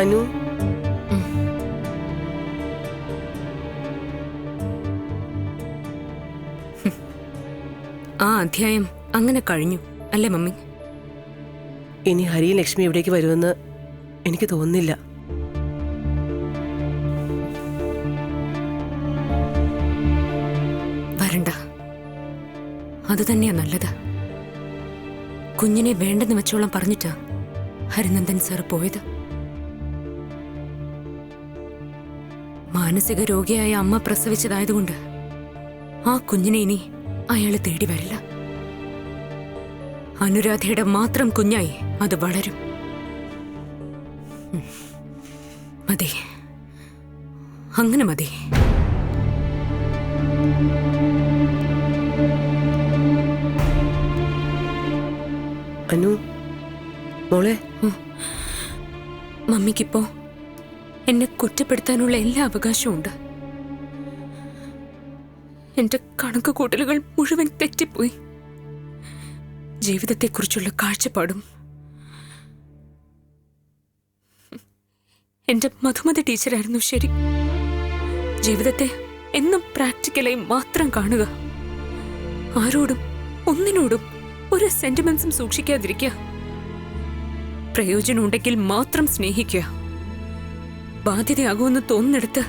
അനു? ആ അധ്യായം അങ്ങനെ കഴിഞ്ഞു. അല്ലേ മമ്മി? ഇനി ഹരി ലക്ഷ്മി എവിടേക്ക് വരുമെന്ന് എനിക്ക് തോന്നുന്നില്ല. വരണ്ട. അത് തന്നെയാ നല്ലത്. കുഞ്ഞിനെ വേണ്ടെന്ന് വെച്ചോളം പറഞ്ഞിട്ടാ ഹരിനന്ദൻ സാർ പോയത്. മാനസിക രോഗിയായ അമ്മ പ്രസവിച്ചതായതുകൊണ്ട് ആ കുഞ്ഞിനെ ഇനി അയാൾ തേടി വരില്ല. അനുരാധയുടെ മാത്രം കുഞ്ഞായി അത് വളരും. മതി. അങ്ങനെ മതി. അനു മോളെ. മമ്മിക്കിപ്പോ എന്നെ കുറ്റപ്പെടുത്താനുള്ള എല്ലാ അവകാശവും ഉണ്ട് എന്റെ കണക്ക് കൂട്ടലുകൾ മുഴുവൻ തെറ്റിപ്പോയി. ജീവിതത്തെക്കുറിച്ചുള്ള കാഴ്ചപ്പാടും എന്റെ മധുമതി ടീച്ചറായിരുന്നു ശരി. ജീവിതത്തെ എന്നും പ്രാക്ടിക്കലായി മാത്രം കാണുക. ആരോടും ഒന്നിനോടും ഒരു സെന്റിമെന്റ്സും സൂക്ഷിക്കാതിരിക്കുക. പ്രയോജനമുണ്ടെങ്കിൽ മാത്രം സ്നേഹിക്കുക. ബാധ്യതയാകുമെന്ന് തോന്നുന്നിടത്ത്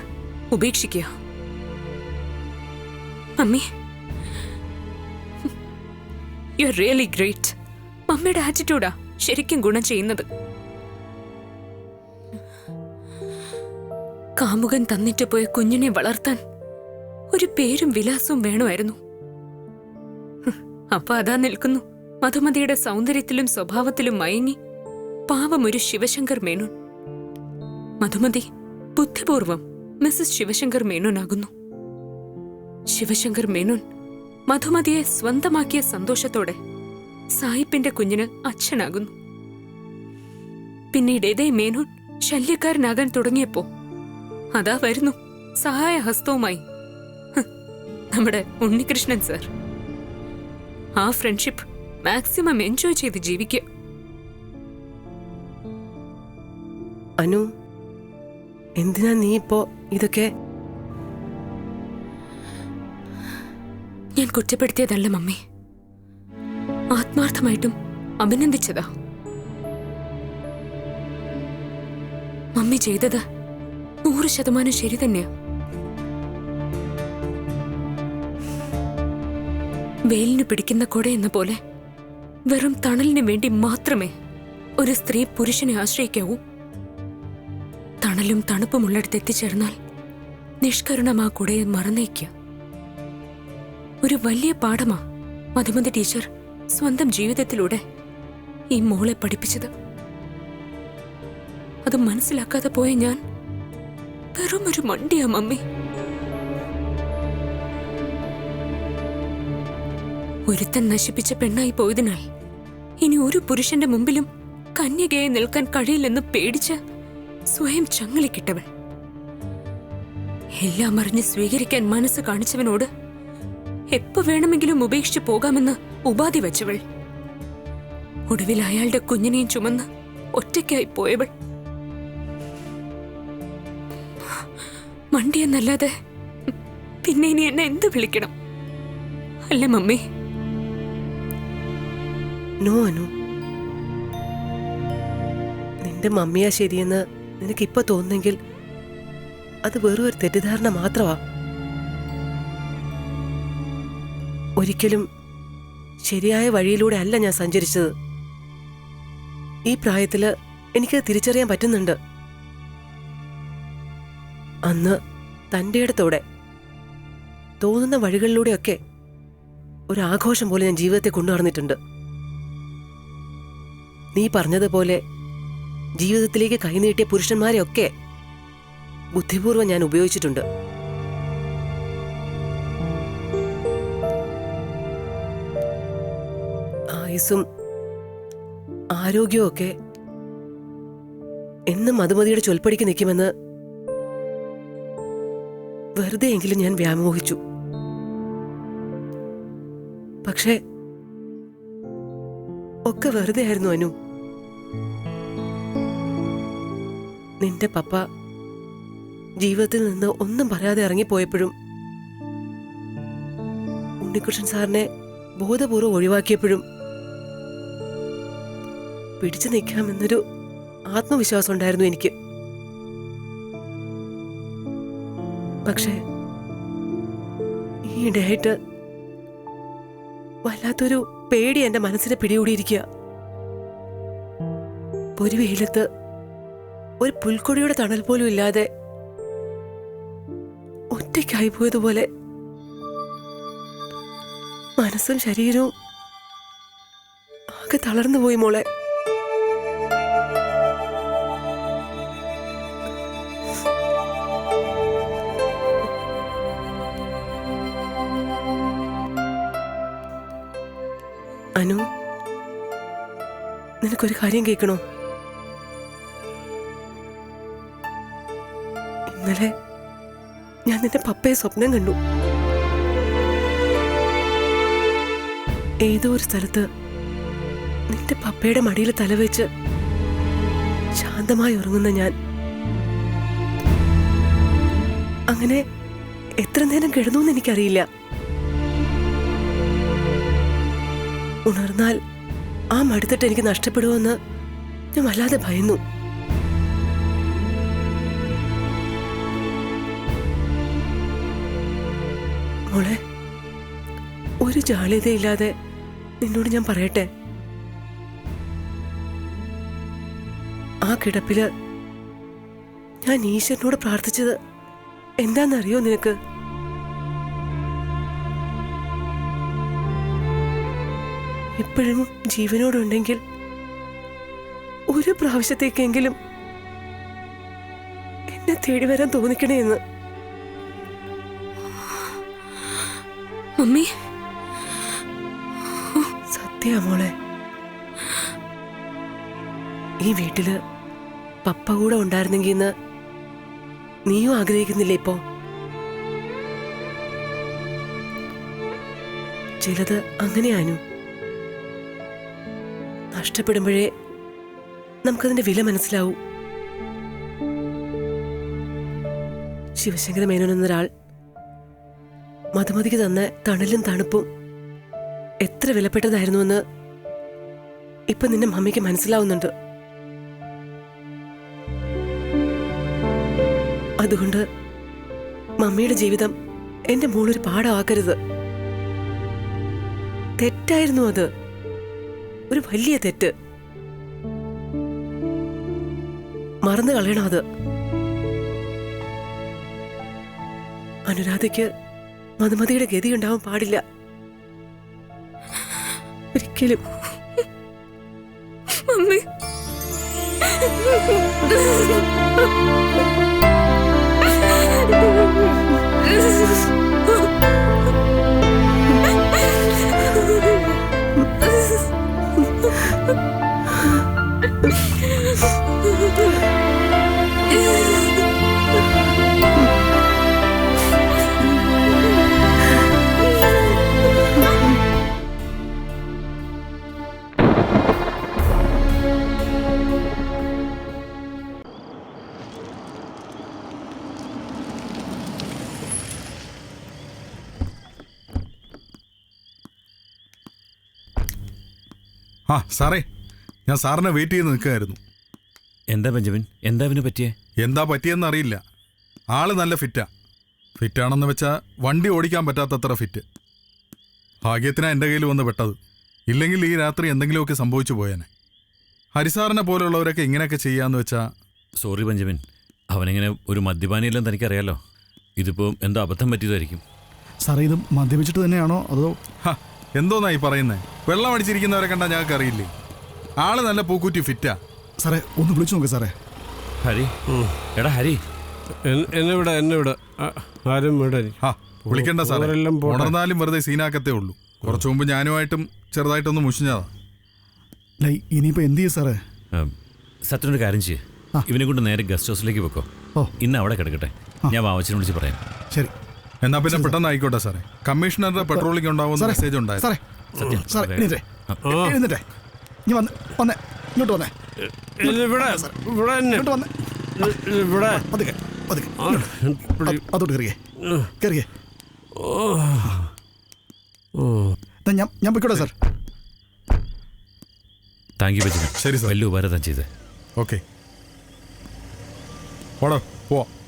ഉപേക്ഷിക്കുക. അമ്മി യു ആർ റിയലി ഗ്രേറ്റ് മമ്മിയുടെ ആറ്റിറ്റ്യൂഡാ ശരിക്കും ഗുണം ചെയ്യുന്നത്. കാമുകൻ തന്നിട്ട് പോയ കുഞ്ഞിനെ വളർത്താൻ ഒരു പേരും വിലാസവും വേണമായിരുന്നു. അപ്പൊ അതാ നിൽക്കുന്നു. മധുമതിയുടെ സൗന്ദര്യത്തിലും സ്വഭാവത്തിലും മയങ്ങി പാവം ഒരു ശിവശങ്കർ മേനോൻ. മധുമതി ബുദ്ധിപൂർവം മിസ്സസ് ശിവശങ്കർ മേനോനാകുന്നു. ശിവശങ്കർ മേനോൻ മധുമതിയെ സ്വന്തമാക്കിയ സന്തോഷത്തോടെ സായിപ്പിന്റെ കുഞ്ഞിന് അച്ഛനാകുന്നു. പിന്നീട് ഇതേ മേനോൻ ശല്യക്കാരനാകാൻ തുടങ്ങിയപ്പോ അതാ വരുന്നു സഹായഹസ്തവുമായി. ഹസ്തവുമായി നമ്മുടെ ഉണ്ണികൃഷ്ണൻ സർ. ആ ഫ്രണ്ട്ഷിപ്പ് മാക്സിമം എൻജോയ് ചെയ്ത് ജീവിക്കുക. അനു എന്തിനാ നീ ഇപ്പോ ഇതൊക്കെ? ഞാൻ കുറ്റപ്പെടുത്തിയതല്ല മമ്മി. ആത്മാർത്ഥമായിട്ടും അഭിനന്ദിച്ചതാ. മമ്മി ചെയ്തത് നൂറ് ശതമാനം ശരി തന്നെയാ. വെയിലിന് പിടിക്കുന്ന കൊട എന്ന പോലെ വെറും തണലിന് വേണ്ടി മാത്രമേ ഒരു സ്ത്രീ പുരുഷനെ ആശ്രയിക്കാവൂ. തണലും തണുപ്പുമുള്ളിടത്ത് എത്തിച്ചേർന്നാൽ നിഷ്കരുണം ആ കുടയെ മറന്നേക്കുക ഒരു വലിയ പാഠമാ മധുമതി ടീച്ചർ സ്വന്തം ജീവിതത്തിലൂടെ ഈ മോളെ പഠിപ്പിച്ചത്. അത് മനസ്സിലാക്കാതെ പോയ ഞാൻ വെറും ഒരു മണ്ടിയാ മമ്മി. ഒരുത്തൻ നശിപ്പിച്ച പെണ്ണായി പോയതിനാൽ ഇനി ഒരു പുരുഷന്റെ മുമ്പിലും കന്യകയെ നിൽക്കാൻ കഴിയില്ലെന്ന് പേടിച്ച് സ്വയം ചങ്ങലിക്കിട്ടവൾ എല്ലാം അറിഞ്ഞ് സ്വീകരിക്കാൻ മനസ്സ് കാണിച്ചവനോട് എപ്പ വേണമെങ്കിലും ഉപേക്ഷിച്ചു പോകാമെന്ന് ഉപാധി വച്ചവൾ. ഒടുവിൽ അയാളുടെ കുഞ്ഞിനെയും ചുമന്ന് ഒറ്റയ്ക്കായി പോയവൾ. മണ്ടിയെന്നല്ലാതെ പിന്നെ ഇനി എന്നെ എന്ത് വിളിക്കണം? അല്ലേ മമ്മി. നോ അനു. നിന്റെ മമ്മിയാ ശരിയെന്ന് നിനക്കിപ്പോ തോന്നുന്നെങ്കിൽ അത് വെറും ഒരു തെറ്റിദ്ധാരണ മാത്രമാ. ഒരിക്കലും ശരിയായ വഴിയിലൂടെ അല്ല ഞാൻ സഞ്ചരിച്ചത്. ഈ പ്രായത്തിൽ എനിക്കത് തിരിച്ചറിയാൻ പറ്റുന്നുണ്ട്. അന്ന് തന്റെ ഇടത്തോടെ തോന്നുന്ന വഴികളിലൂടെയൊക്കെ ഒരു ആഘോഷം പോലെ ഞാൻ ജീവിതത്തെ കൊണ്ടുനടന്നിട്ടുണ്ട്. നീ പറഞ്ഞതുപോലെ ജീവിതത്തിലേക്ക് കൈനീട്ടിയ പുരുഷന്മാരെയൊക്കെ ബുദ്ധിപൂർവം ഞാൻ ഉപയോഗിച്ചിട്ടുണ്ട്. ആയുസ്സും ആരോഗ്യവും ഒക്കെ എന്നും മധുമതിയുടെ ചൊൽപ്പടിക്ക് നിൽക്കുമെന്ന് വെറുതെയെങ്കിലും ഞാൻ വ്യാമോഹിച്ചു. പക്ഷേ ഒക്കെ വെറുതെ ആയിരുന്നു അനു. നിന്റെ പപ്പ ജീവിതത്തിൽ നിന്ന് ഒന്നും പറയാതെ ഇറങ്ങിപ്പോയപ്പോഴും ഉണ്ണികൃഷ്ണൻ സാറിനെ ബോധപൂർവം ഒഴിവാക്കിയപ്പോഴും പിടിച്ചു നിൽക്കാമെന്നൊരു ആത്മവിശ്വാസം ഉണ്ടായിരുന്നു എനിക്ക്. പക്ഷേ ഈയിടെയായിട്ട് വല്ലാത്തൊരു പേടി എന്റെ മനസ്സിനെ പിടികൂടിയിരിക്കുക. ഒരു വെയിലത്ത് ഒരു പുൽക്കൊടിയുടെ തണൽ പോലും ഇല്ലാതെ ഒറ്റയ്ക്കായി പോയതുപോലെ മനസ്സും ശരീരവും ആകെ തളർന്നു പോയി മോളെ. അനു നിനക്കൊരു കാര്യം കേൾക്കണോ? നിന്റെ പപ്പയെ സ്വപ്നം കണ്ടു. ഏതോ ഒരു സ്ഥലത്ത് നിന്റെ പപ്പയുടെ മടിയിൽ തലവെച്ച് ശാന്തമായി ഉറങ്ങുന്ന ഞാൻ. അങ്ങനെ എത്ര നേരം കിടന്നു എന്ന് എനിക്കറിയില്ല. ഉണർന്നാൽ ആ മടുത്തിട്ട് എനിക്ക് നഷ്ടപ്പെടുമെന്ന് ഞാൻ വല്ലാതെ ഭയന്നു. മോളെ ഒരു ജാള്യതയില്ലാതെ നിന്നോട് ഞാൻ പറയട്ടെ? ആ കിടപ്പിൽ ഞാൻ ഈശ്വരനോട് പ്രാർത്ഥിച്ചത് എന്താണെന്നറിയോ നിനക്ക്? ഇപ്പോഴും ജീവനോടുണ്ടെങ്കിൽ ഒരു പ്രാവശ്യത്തേക്കെങ്കിലും എന്നെ തേടി വരാൻ തോന്നിക്കണേ എന്ന് മമ്മി സത്യ മോളെ. ഈ വീട്ടിൽ പപ്പ കൂടെ ഉണ്ടായിരുന്നെങ്കിൽ ഇന്ന് നീയും ആഗ്രഹിക്കുന്നില്ലേ ഇപ്പോ? ചിലത് അങ്ങനെയാനു നഷ്ടപ്പെടുമ്പോഴേ നമുക്കതിന്റെ വില മനസ്സിലാവൂ. ശിവശങ്കര മേനോൻ എന്നൊരാൾ മധുമതിക്ക് തന്ന തണലും തണുപ്പും എത്ര വിലപ്പെട്ടതായിരുന്നുവെന്ന് ഇപ്പൊ നിന്റെ മമ്മിക്ക് മനസ്സിലാവുന്നുണ്ട്. അതുകൊണ്ട് മമ്മിയുടെ ജീവിതം എന്റെ മോളൊരു പാഠമാക്കരുത്. തെറ്റായിരുന്നു അത്. ഒരു വലിയ തെറ്റ്. മറന്നു കളയണം അത്. അനുരാധയ്ക്ക് മധുമതിയുടെ ഗതി ഉണ്ടാവാൻ പാടില്ല. ഒരിക്കലും. മമ്മി. ആ സാറേ ഞാൻ സാറിനെ വെയിറ്റ് ചെയ്ത് നിൽക്കുകയായിരുന്നു. എന്താ ബെഞ്ചമിൻ? എന്താ അവന് പറ്റിയേ? എന്താ പറ്റിയെന്ന് അറിയില്ല. ആൾ നല്ല ഫിറ്റാ ഫിറ്റാണെന്ന് വെച്ചാൽ വണ്ടി ഓടിക്കാൻ പറ്റാത്തത്ര ഫിറ്റ് ഭാഗ്യത്തിനാ എന്റെ കയ്യിൽ വന്ന് പെട്ടത്. ഇല്ലെങ്കിൽ ഈ രാത്രി എന്തെങ്കിലുമൊക്കെ സംഭവിച്ചു പോയേനെ. ഹരിസാറിനെ പോലുള്ളവരൊക്കെ ഇങ്ങനെയൊക്കെ ചെയ്യാന്ന് വെച്ചാൽ സോറി ബെഞ്ചമിൻ. അവനിങ്ങനെ ഒരു മദ്യപാനിയില്ലെന്ന് തനിക്കറിയാലോ. ഇതിപ്പോൾ എന്തോ അബദ്ധം പറ്റിയതായിരിക്കും. സാറേ ഇത് മദ്യപിച്ചിട്ട് തന്നെയാണോ അതോ ഹ, എന്തോന്നാ ഈ പറയുന്നേ? വെള്ളം അടിച്ചിരിക്കുന്നവരെ കണ്ടാൽ ഞങ്ങൾക്ക് അറിയില്ലേ? ആൾ നല്ല പൂക്കുറ്റി ഫിറ്റാ. സാറേ ഒന്ന് വിളിച്ചു നോക്ക് സാറേ. ഹരി. എടാ ഹരി. എന്നെ വിട എന്നെ വിട ആരും വിട ഹാ വിളിക്കണ്ട സാറേ. ഉണർന്നാലും വെറുതെ സീനാക്കത്തേ ഉള്ളൂ. കുറച്ചു മുമ്പ് ഞാനുമായിട്ടും ചെറുതായിട്ടൊന്ന് മുഷിഞ്ഞതാ. ഇനിയിപ്പോ ഇനിയിപ്പോൾ എന്ത് ചെയ്യും സാറേ? സത്യനോട് സത്യനൊരു കാര്യം ചെയ്യ്. ഇവനെ കൊണ്ട് നേരെ ഗസ്റ്റ് ഹൗസിലേക്ക് വെക്കോ. ഇന്ന് അവിടെ കിടക്കട്ടെ. ഞാൻ വാവച്ചിനെ വിളിച്ച് പറയാം. ശരി. എന്നാ പിന്നെ പെട്ടെന്ന് ആയിക്കോട്ടെ സാറേ. കമ്മീഷണറുടെ പെട്രോളിംഗ് ഉണ്ടാവുന്ന മെസ്സേജ് ഉണ്ടായിരുന്നു. സാറേ സാറേ. എഴുന്നേറ്റേ ആ. എഴുന്നേറ്റേ ഇനി വന്ന് വന്നേ ഇങ്ങോട്ട് വന്നേ. ഇവിടെ ഇങ്ങോട്ട് വന്നേ. ഇവിടെ. പതുക്കെ പതുക്കെ. ആ, പിടി. അത്- അതോട്ട് കയറിയേ. കയറിയേ. ഓ. ഓ. ഞാൻ ഞാൻ പോയിക്കോട്ടെ സാർ. താങ്ക് യു ശരി, സർ. വലിയ ഉപകാരം താൻ ചെയ്തേ ഓക്കെ. ഓടോ പോവാം.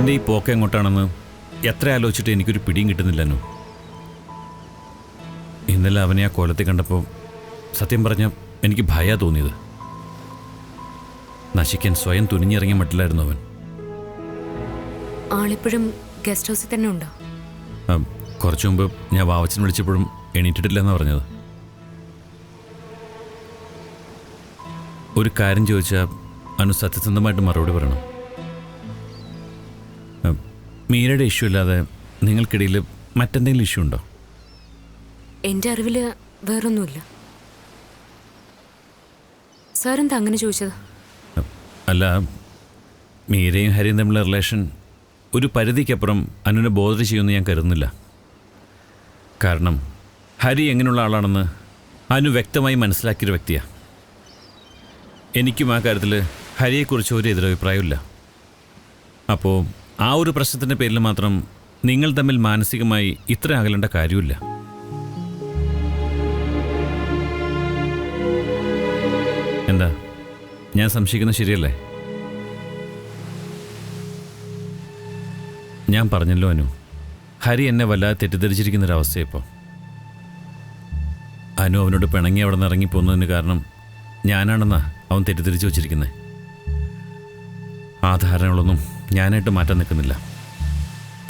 അവന്റെ ഈ പോക്ക് എങ്ങോട്ടാണെന്ന് എത്ര ആലോചിച്ചിട്ട് എനിക്കൊരു പിടിയും കിട്ടുന്നില്ലെന്നു ഇന്നലെ അവനെ ആ കോലത്തിൽ കണ്ടപ്പോൾ സത്യം പറഞ്ഞ എനിക്ക് ഭയ തോന്നിയത്. നശിക്കാൻ സ്വയം തുനിഞ്ഞിറങ്ങി മട്ടിലായിരുന്നു അവൻ. ആളിപ്പോഴും ഗസ്റ്റ് ഹൗസിൽ തന്നെ ഉണ്ടോ? കുറച്ചു മുമ്പ് ഞാൻ വാവച്ചൻ വിളിച്ചപ്പോഴും എണീറ്റിട്ടില്ലെന്നാണ് പറഞ്ഞത്. ഒരു കാര്യം ചോദിച്ചാൽ അനു സത്യസന്ധമായിട്ട് മറുപടി പറയണം. മീരയുടെ ഇഷ്യൂ ഇല്ലാതെ നിങ്ങൾക്കിടയിൽ മറ്റെന്തെങ്കിലും ഇഷ്യൂ ഉണ്ടോ? എന്റെ അറിവിൽ വേറൊന്നുമില്ല. സാറെന്താ അങ്ങനെ ചോദിച്ചത്? അല്ല മീരയും ഹരിയും തമ്മിലുള്ള റിലേഷൻ ഒരു പരിധിക്കപ്പുറം അനുവിനെ ബോധർ ചെയ്യുമെന്ന് ഞാൻ കരുതുന്നില്ല. കാരണം ഹരി എങ്ങനെയുള്ള ആളാണെന്ന് അനു വ്യക്തമായി മനസ്സിലാക്കിയൊരു വ്യക്തിയാണ് എനിക്കും ആ കാര്യത്തിൽ ഹരിയെക്കുറിച്ച് ഒരു എതിരഭിപ്രായമില്ല അപ്പോൾ ആ ഒരു പ്രശ്നത്തിന്റെ പേരിൽ മാത്രം നിങ്ങൾ തമ്മിൽ മാനസികമായി ഇത്ര അകലേണ്ട കാര്യമില്ല. എന്താ? ഞാൻ സംശയിക്കുന്നത് ശരിയല്ലേ? ഞാൻ പറഞ്ഞല്ലോ അനു. ഹരി എന്നെ വല്ലാതെ തെറ്റിദ്ധരിച്ചിരിക്കുന്നൊരവസ്ഥ ഇപ്പോൾ അനു അവനോട് പിണങ്ങി അവിടെ നിന്ന് ഇറങ്ങിപ്പോകുന്നതിന് കാരണം ഞാനാണെന്നാ അവൻ തെറ്റിദ്ധരിച്ചു വച്ചിരിക്കുന്നത് ആ ധാരണകളൊന്നും ഞാനായിട്ട് മാറ്റാൻ നിൽക്കുന്നില്ല.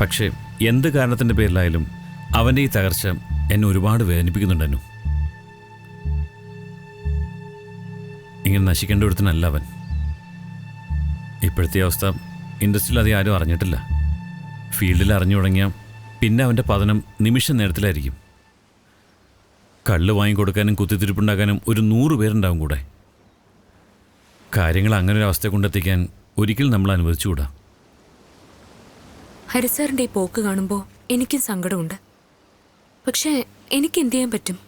പക്ഷേ എന്ത് കാരണത്തിന്റെ പേരിലായാലും അവന്റെ ഈ തകർച്ച എന്നെ ഒരുപാട് വേദനിപ്പിക്കുന്നുണ്ടെന്നു ഇങ്ങനെ നശിക്കേണ്ട ഒരുത്തനല്ല അവൻ. ഇപ്പോഴത്തെ അവസ്ഥ ഇൻഡസ്ട്രിയിൽ അധികം ആരും അറിഞ്ഞിട്ടില്ല. ഫീൽഡിൽ അറിഞ്ഞു തുടങ്ങിയാൽ പിന്നെ അവന്റെ പതനം നിമിഷ നേരത്തിലായിരിക്കും. കള്ള് വാങ്ങിക്കൊടുക്കാനും കുത്തിത്തിരിപ്പുണ്ടാക്കാനും ഒരു നൂറ് പേരുണ്ടാവും കൂടെ. കാര്യങ്ങൾ അങ്ങനെ ഒരു അവസ്ഥ കൊണ്ടെത്തിക്കാൻ ഒരിക്കലും നമ്മൾ അനുവദിച്ചുകൂടാ. ഹരിസാറിന്റെ ഈ പോക്ക് കാണുമ്പോൾ എനിക്കും സങ്കടമുണ്ട്. പക്ഷേ എനിക്ക് എന്തു ചെയ്യാൻ പറ്റും?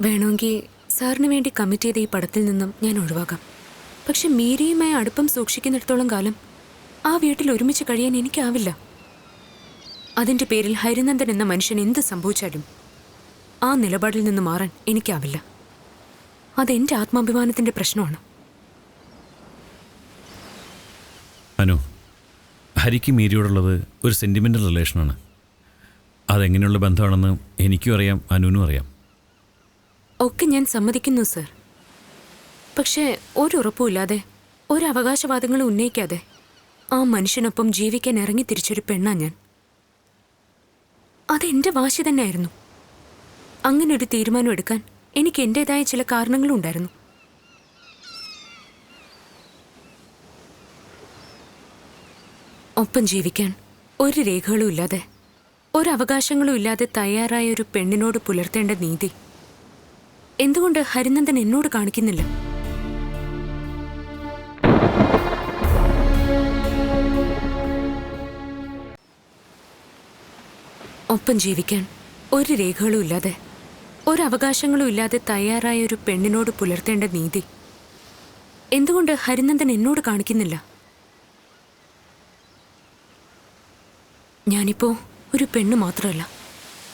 വേണമെങ്കിൽ സാറിന് വേണ്ടി കമ്മിറ്റ് ചെയ്ത ഈ പടത്തിൽ നിന്നും ഞാൻ ഒഴിവാക്കാം. പക്ഷെ മീരയുമായി അടുപ്പം സൂക്ഷിക്കുന്നിടത്തോളം കാലം ആ വീട്ടിൽ ഒരുമിച്ച് കഴിയാൻ എനിക്കാവില്ല. അതിന്റെ പേരിൽ ഹരിനന്ദൻ എന്ന മനുഷ്യൻ എന്ത് സംഭവിച്ചാലും ആ നിലപാടിൽ നിന്ന് മാറാൻ എനിക്കാവില്ല. അതെന്റെ ആത്മാഭിമാനത്തിന്റെ പ്രശ്നമാണ്. അനു ഹരിക്ക് മീരിയോടുള്ളത് ഒരു സെന്റിമെന്റൽ റിലേഷനാണ് അതെങ്ങനെയുള്ള ബന്ധമാണെന്ന് എനിക്കും അറിയാം അനുവിനും അറിയാം. ഒക്കെ ഞാൻ സമ്മതിക്കുന്നു സർ. പക്ഷേ ഒരു ഉറപ്പുമില്ലാതെ ഒരു അവകാശവാദങ്ങളും ഉന്നയിക്കാതെ ആ മനുഷ്യനൊപ്പം ജീവിക്കാൻ ഇറങ്ങി തിരിച്ചൊരു പെണ്ണാ ഞാൻ. അതെന്റെ വാശി തന്നെയായിരുന്നു. അങ്ങനെ ഒരു തീരുമാനം എടുക്കാൻ എനിക്ക് എന്റെതായ ചില കാരണങ്ങളും ഒപ്പം ജീവിക്കാൻ ഒരു രേഖകളും ഇല്ലാതെ ഒരു അവകാശങ്ങളും ഇല്ലാതെ തയ്യാറായ ഒരു പെണ്ണിനോട് പുലർത്തേണ്ട നീതി. എന്തുകൊണ്ട് ഹരിനന്ദൻ എന്നോട് കാണിക്കുന്നില്ല? ഒപ്പം ജീവിക്കാൻ ഒരു രേഖകളും ഇല്ലാതെ ഒരു അവകാശങ്ങളും ഇല്ലാതെ തയ്യാറായ ഒരു പെണ്ണിനോട് പുലർത്തേണ്ട നീതി. എന്തുകൊണ്ട് ഹരിനന്ദൻ എന്നോട് കാണിക്കുന്നില്ല? ഞാനിപ്പോ ഒരു പെണ്ണ് മാത്രമല്ല.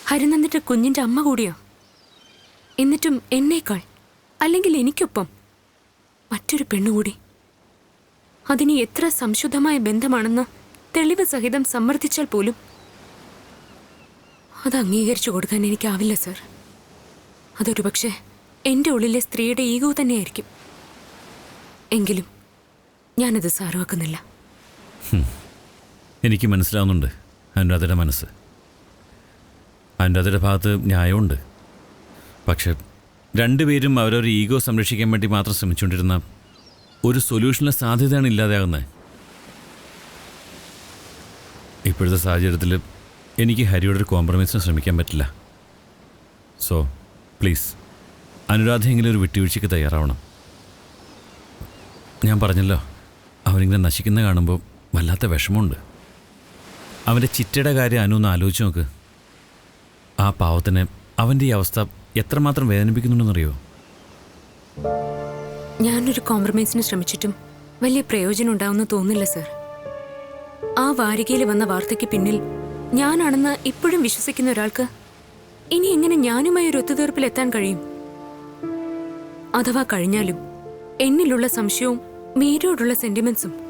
ഹരിനന്ദിന്റെ കുഞ്ഞിന്റെ അമ്മ കൂടിയാ. എന്നിട്ടും എന്നേക്കാൾ അല്ലെങ്കിൽ എനിക്കൊപ്പം മറ്റൊരു പെണ്ണുകൂടി അതിന് എത്ര സംശുദ്ധമായ ബന്ധമാണെന്ന് തെളിവ് സഹിതം സമ്മർദ്ദിച്ചാൽ പോലും അത് അംഗീകരിച്ചു കൊടുക്കാൻ എനിക്കാവില്ല സർ. അതൊരു പക്ഷേ എന്റെ ഉള്ളിലെ സ്ത്രീയുടെ ഈഗോ തന്നെയായിരിക്കും. എങ്കിലും ഞാനത് സാരമാക്കുന്നില്ല എനിക്ക് മനസ്സിലാവുന്നുണ്ട്. അനുരാധയുടെ മനസ്സ്. അനുരാധയുടെ ഭാഗത്ത് ന്യായമുണ്ട്. പക്ഷെ രണ്ടുപേരും അവരവരുടെ ഈഗോ സംരക്ഷിക്കാൻ വേണ്ടി മാത്രം ശ്രമിച്ചുകൊണ്ടിരുന്ന ഒരു സൊല്യൂഷനിലെ സാധ്യതയാണ് ഇല്ലാതെയാകുന്നത്. ഇപ്പോഴത്തെ സാഹചര്യത്തിൽ എനിക്ക് ഹരിയോട് ഒരു കോംപ്രമൈസിന് ശ്രമിക്കാൻ പറ്റില്ല. സോ പ്ലീസ് അനുരാധയെങ്കിലും ഒരു വിട്ടുവീഴ്ചയ്ക്ക് തയ്യാറാവണം. ഞാൻ പറഞ്ഞല്ലോ അവരിങ്ങനെ നശിക്കുന്ന കാണുമ്പോൾ വല്ലാത്ത വിഷമമുണ്ട്. അവന്റെ ചിറ്റയുടെ കാര്യം ഒന്ന് ആലോചിച്ച് നോക്ക്. ആ പാവത്തിന് അവന്റെ ഈ അവസ്ഥ എത്രമാത്രം വേദനിപ്പിക്കുന്നുണ്ടെന്നറിയോ? ഞാനൊരു കോംപ്രമൈസിന് ശ്രമിച്ചിട്ടും വലിയ പ്രയോജനം ഉണ്ടാവുമെന്ന് തോന്നില്ല സർ ആ വാരികയിൽ വന്ന വാർത്തയ്ക്ക് പിന്നിൽ ഞാനാണെന്ന് ഇപ്പോഴും വിശ്വസിക്കുന്ന ഒരാൾക്ക് ഇനി എങ്ങനെ ഞാനുമായി ഒരു ഒത്തുതീർപ്പിൽ എത്താൻ കഴിയും? അഥവാ കഴിഞ്ഞാലും എന്നിലുള്ള സംശയവും മീരയോടുള്ള സെന്റിമെന്റ്സും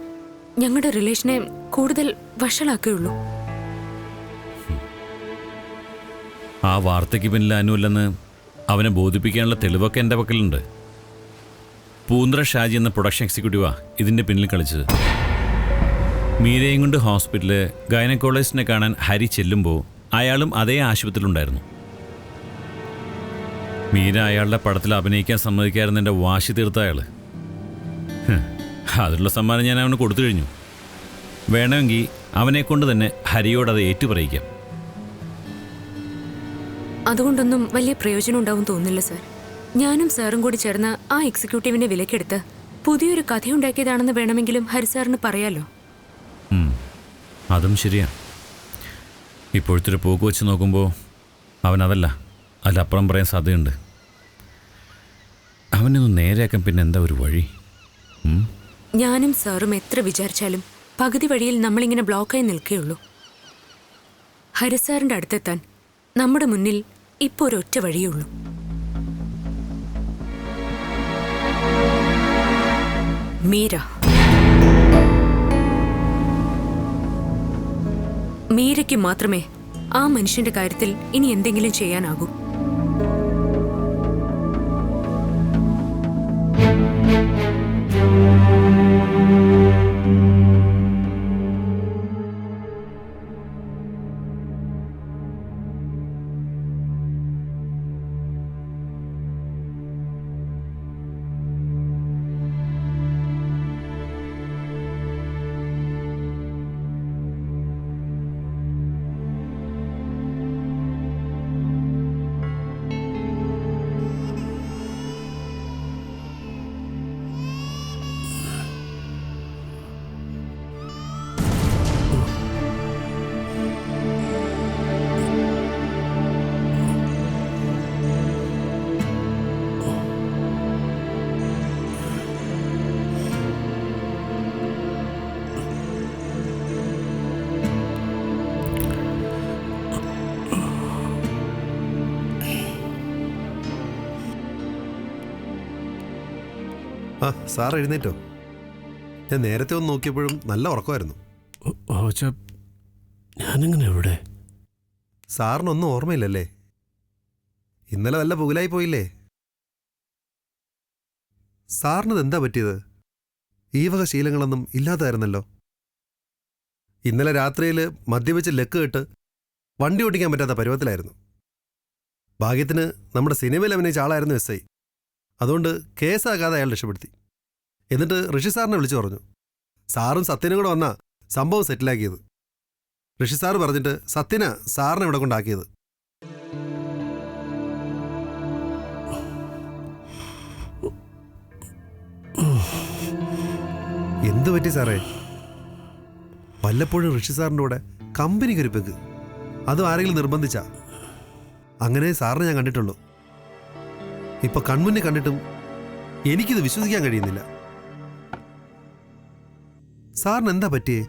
ഞങ്ങളുടെ റിലേഷനെ കൂടുതൽ വഷളാക്കുകയുള്ളൂ. ആ വാർത്തയ്ക്ക് പിന്നിൽ അനുവല്ലെന്ന് അവനെ ബോധിപ്പിക്കാനുള്ള തെളിവൊക്കെ എന്റെ പക്കലുണ്ട്. പൂന്ദ്ര ഷാജി എന്ന പ്രൊഡക്ഷൻ എക്സിക്യൂട്ടീവാ ഇതിന്റെ പിന്നിൽ കളിച്ചത്. മീരയും കൊണ്ട് ഹോസ്പിറ്റലിൽ ഗൈനക്കോളജിസ്റ്റിനെ കാണാൻ ഹരി ചെല്ലുമ്പോൾ അയാളും അതേ ആശുപത്രിയിലുണ്ടായിരുന്നു. മീര അയാളുടെ പടത്തിൽ അഭിനയിക്കാൻ സമ്മതിക്കായിരുന്ന വാശി തീർത്ത അയാൾ അതിനുള്ള സമ്മാനം ഞാൻ അവന് കൊടുത്തു കഴിഞ്ഞു. വേണമെങ്കിൽ അവനെ കൊണ്ട് തന്നെ ഹരിയോട് അത് ഏറ്റുപറയിക്കാം. അതുകൊണ്ടൊന്നും വലിയ പ്രയോജനം ഉണ്ടാവും തോന്നുന്നില്ല സാർ. ഞാനും സാറും കൂടി ചേർന്ന് ആ എക്സിക്യൂട്ടീവിന്റെ വിലക്കെടുത്ത് പുതിയൊരു കഥയുണ്ടാക്കിയതാണെന്ന് വേണമെങ്കിലും ഹരി സാറിന് പറയാലോ. അതും ശരിയാണ് ഇപ്പോഴത്തെ ഒരു പോക്ക് വെച്ച് നോക്കുമ്പോൾ അവൻ അതല്ല അതിലപ്പുറം പറയാൻ സാധ്യതയുണ്ട്. അവനൊന്ന് നേരെയാക്കാൻ പിന്നെ എന്താ ഒരു വഴി? ഞാനും സാറും എത്ര വിചാരിച്ചാലും പകുതി വഴിയിൽ നമ്മളിങ്ങനെ ബ്ലോക്കായി നിൽക്കുകയുള്ളൂ ഹരിസാറിന്റെ അടുത്തെത്താൻ നമ്മുടെ മുന്നിൽ ഇപ്പോൾ ഒരൊറ്റ വഴിയുള്ളൂ. മീര. മീരയ്ക്ക് മാത്രമേ ആ മനുഷ്യന്റെ കാര്യത്തിൽ ഇനി എന്തെങ്കിലും ചെയ്യാനാകൂ. ആ സാർ എഴുന്നേറ്റോ. ഞാൻ നേരത്തെ ഒന്ന് നോക്കിയപ്പോഴും നല്ല ഉറക്കമായിരുന്നു. ഞാനെങ്ങനെ എവിടെ സാറിനൊന്നും ഓർമ്മയില്ലല്ലേ? ഇന്നലെ നല്ല പുകലായി പോയില്ലേ? സാറിനത് എന്താ പറ്റിയത്? ഈ വക ശീലങ്ങളൊന്നും ഇല്ലാതായിരുന്നല്ലോ. ഇന്നലെ രാത്രിയിൽ മദ്യപിച്ച് ലക്ക് കെട്ട് വണ്ടി ഓടിക്കാൻ പറ്റാത്ത പരുവത്തിലായിരുന്നു. ഭാഗ്യത്തിന് നമ്മുടെ സിനിമയിൽ അഭിനയിച്ച ആളായിരുന്നു എസ് ഐ. അതുകൊണ്ട് കേസാകാതെ അയാൾ രക്ഷപ്പെടുത്തി. എന്നിട്ട് ഋഷി സാറിനെ വിളിച്ചു പറഞ്ഞു. സാറും സത്യനും കൂടെ വന്നാ സംഭവം സെറ്റിലാക്കിയത്. ഋഷി സാറ് പറഞ്ഞിട്ട് സത്യന സാറിനെ ഇവിടെ കൊണ്ടാക്കിയത്. എന്തു പറ്റി സാറേ? വല്ലപ്പോഴും ഋഷി സാറിന്റെ കൂടെ കമ്പനി പെക്ക്. അതും ആരെങ്കിലും നിർബന്ധിച്ച? അങ്ങനെ സാറിനെ ഞാൻ കണ്ടിട്ടുള്ളൂ. ഇപ്പൊ കൺമുന്നിൽ കണ്ടിട്ടും എനിക്കിത് വിശ്വസിക്കാൻ കഴിയുന്നില്ല. സാറിന് എന്താ പറ്റിയേ?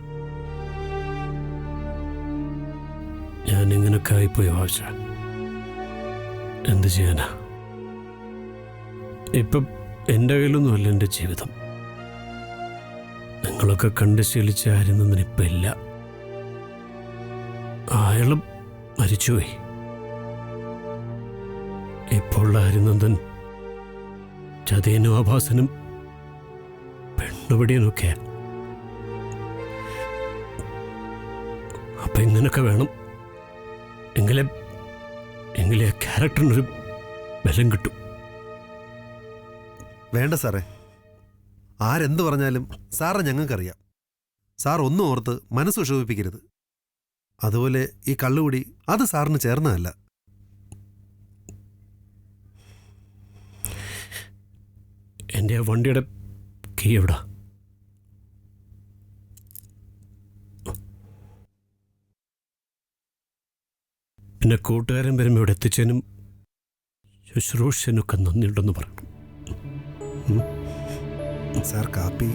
ഞാൻ ഇങ്ങനൊക്കെ ആയിപ്പോയി ആവശ്യ എന്ത് ചെയ്യാനാ? ഇപ്പം എന്റെ കയ്യിലൊന്നുമല്ല എന്റെ ജീവിതം. നിങ്ങളൊക്കെ കണ്ട് ശീലിച്ച ആരുന്നൊന്നും ഇപ്പം ഇല്ല. അയാളും മരിച്ചുപോയി. ഇപ്പോൾ ആരുന്നന്ദൻ ചതയനും ആഭാസനും പെണ്ണുപിടിയനൊക്കെയാ അപ്പൊ ഇങ്ങനൊക്കെ വേണം. എങ്കിലേ എങ്കിലേ ക്യാരക്ടറിനൊരു ബലം കിട്ടും. വേണ്ട സാറേ. ആരെന്ത് പറഞ്ഞാലും സാറെ ഞങ്ങൾക്കറിയാം. സാർ ഒന്നും ഓർത്ത് മനസ്സ് വിഷമിപ്പിക്കരുത്. അതുപോലെ ഈ കള്ളുകൂടി അത് സാറിന് ചേർന്നതല്ല. എന്റെ ആ വണ്ടിയുടെ കീ എവിടാ? പിന്നെ കൂട്ടുകാരൻ വരുമ്പോൾ ഇവിടെ എത്തിച്ചതിനും ശുശ്രൂഷനൊക്കെ നന്ദിയുണ്ടെന്ന് പറയണം സാർ കാപ്പി.